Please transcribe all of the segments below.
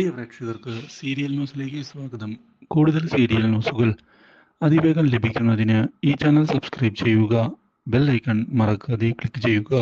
പ്രിയ പ്രേക്ഷകർക്ക് സീരിയൽ ന്യൂസിലേക്ക് സ്വാഗതം. കൂടുതൽ സീരിയൽ ന്യൂസുകൾ അതിവേഗം ലഭിക്കുന്നതിന് ഈ ചാനൽ സബ്സ്ക്രൈബ് ചെയ്യുക ബെൽ ഐക്കൺ മറക്കാതെ ക്ലിക്ക് ചെയ്യുക.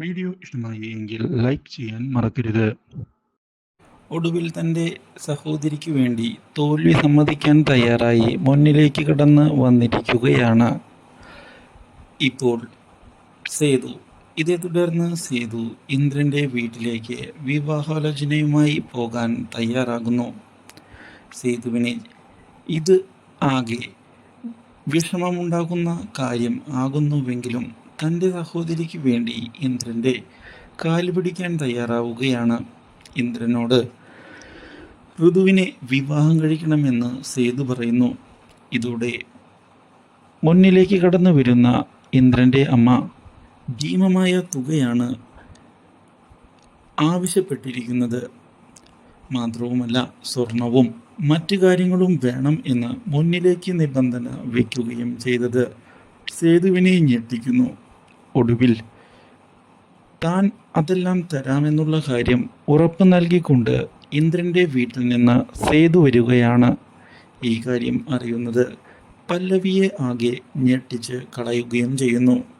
വീഡിയോ ഇഷ്ടമായി എങ്കിൽ ലൈക്ക് ചെയ്യാൻ മറക്കരുത്. ഒടുവിൽ തന്റെ സഹോദരിക്ക് വേണ്ടി തോൽവി സമ്മതിക്കാൻ തയ്യാറായി മുന്നിലേക്ക് കടന്ന് വന്നിരിക്കുകയാണ്. ഇപ്പോൾ സേതു ഇതേ തുടർന്ന് സേതു ഇന്ദ്രന്റെ വീട്ടിലേക്ക് വിവാഹാലോചനയുമായി പോകാൻ തയ്യാറാകുന്നു. സേതുവിനെ ഇത് ആകെ വിഷമമുണ്ടാകുന്ന കാര്യം ആകുന്നുവെങ്കിലും തന്റെ സഹോദരിക്ക് വേണ്ടി ഇന്ദ്രന്റെ കാൽ പിടിക്കാൻ തയ്യാറാവുകയാണ്. ഇന്ദ്രനോട് ഋതുവിനെ വിവാഹം കഴിക്കണമെന്ന് സേതു പറയുന്നു. ഇതോടെ മുന്നിലേക്ക് കടന്നു വരുന്ന ഇന്ദ്രന്റെ അമ്മ ഭീമമായ തുകയാണ് ആവശ്യപ്പെട്ടിരിക്കുന്നത്. മാത്രവുമല്ല സ്വർണവും മറ്റു കാര്യങ്ങളും വേണം എന്ന് മുന്നിലേക്ക് നിബന്ധന വയ്ക്കുകയും ചെയ്തത് സേതുവിനെ ഞെട്ടിക്കുന്നു. ഒടുവിൽ താൻ അതെല്ലാം തരാമെന്നുള്ള കാര്യം ഉറപ്പ് നൽകിക്കൊണ്ട് ഇന്ദ്രന്റെ വീട്ടിൽ നിന്ന് സേതു വരികയാണ് ഈ കാര്യം അറിയുന്നത്. പല്ലവിയെ ആകെ ഞെട്ടിച്ച് കളയുകയും ചെയ്യുന്നു.